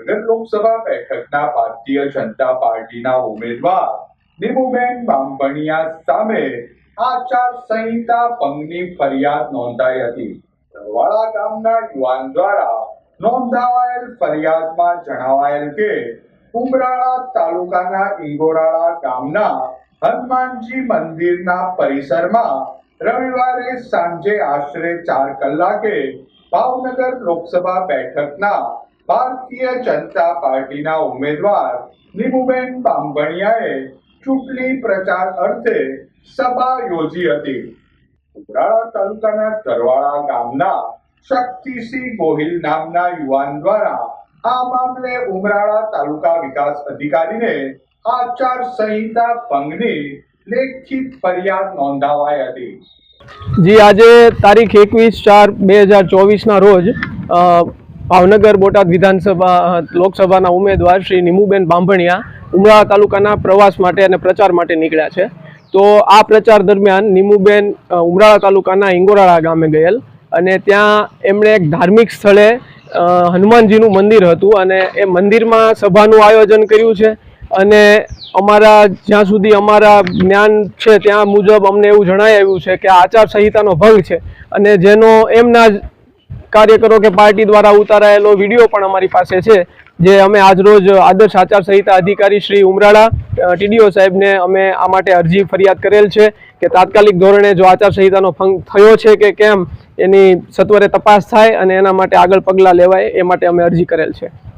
નગર લોકસભા બેઠકના ભારતીય જનતા પાર્ટીના ઉમેદવાર નીમુબેન બામણિયા સામે આચાર સંહિતા ભંગની ફરિયાદ નોંધાઈ હતી. તરવાડા ગામના યુવાન દ્વારા નોંધાવાયેલ ફરિયાદમાં જણાવાયેલ કે, ઉમરાળા તાલુકાના ઇંગોરાળા ગામના હનુમાનજી મંદિરના પરિસરમાં રવિવારે સાંજે આશરે ચાર કલાકે ભાવનગર લોકસભા બેઠકના ભારતીય જનતા પાર્ટીના ઉમેદવાર નિમુબેન બામભણિયાએ ચૂંટણી પ્રચાર અર્થે સભા યોજી હતી. ઉમરાળા તાલુકાના તરવાળા ગામના શક્તિસિંહ ગોહિલ નામના યુવાન દ્વારા આ મામલે ઉમરાળા તાલુકા વિકાસ અધિકારીને આચાર સંહિતા ભંગની લેખિત ફરિયાદ નોંધાવાઈ હતી. જી, આજે તારીખ એકવીસ ચાર બે હજાર ચોવીસના રોજ ભાવનગર, બોટાદ વિધાનસભા લોકસભાના ઉમેદવાર શ્રી નિમુબેન બાંભણિયા ઉમરાળા તાલુકાના પ્રવાસ માટે અને પ્રચાર માટે નીકળ્યા છે. તો આ પ્રચાર દરમિયાન નિમુબેન ઉમરાળા તાલુકાના ઇંગોરાળા ગામે ગયેલ અને ત્યાં એમણે એક ધાર્મિક સ્થળે હનુમાનજીનું મંદિર હતું અને એ મંદિરમાં સભાનું આયોજન કર્યું છે અને અમારા જ્યાં સુધી અમારા જ્ઞાન છે ત્યાં મુજબ અમને એવું જણાઈ આવ્યું છે કે આચાર સંહિતાનો ભંગ છે અને જેનો એમના જ કાર્યકરો કે પાર્ટી દ્વારા ઉતારાયેલો વીડિયો પણ અમારી પાસે છે, જે અમે આજરોજ આદર્શ આચાર સંહિતા અધિકારી શ્રી ઉમરાળા ટીડીઓ સાહેબને અમે આ માટે અરજી ફરિયાદ કરેલ છે કે તાત્કાલિક ધોરણે જો આચાર સંહિતાનો ભંગ થયો છે કે કેમ, એની સત્વરે તપાસ થાય અને એના માટે આગળ પગલાં લેવાય, એ માટે અમે અરજી કરેલ છે.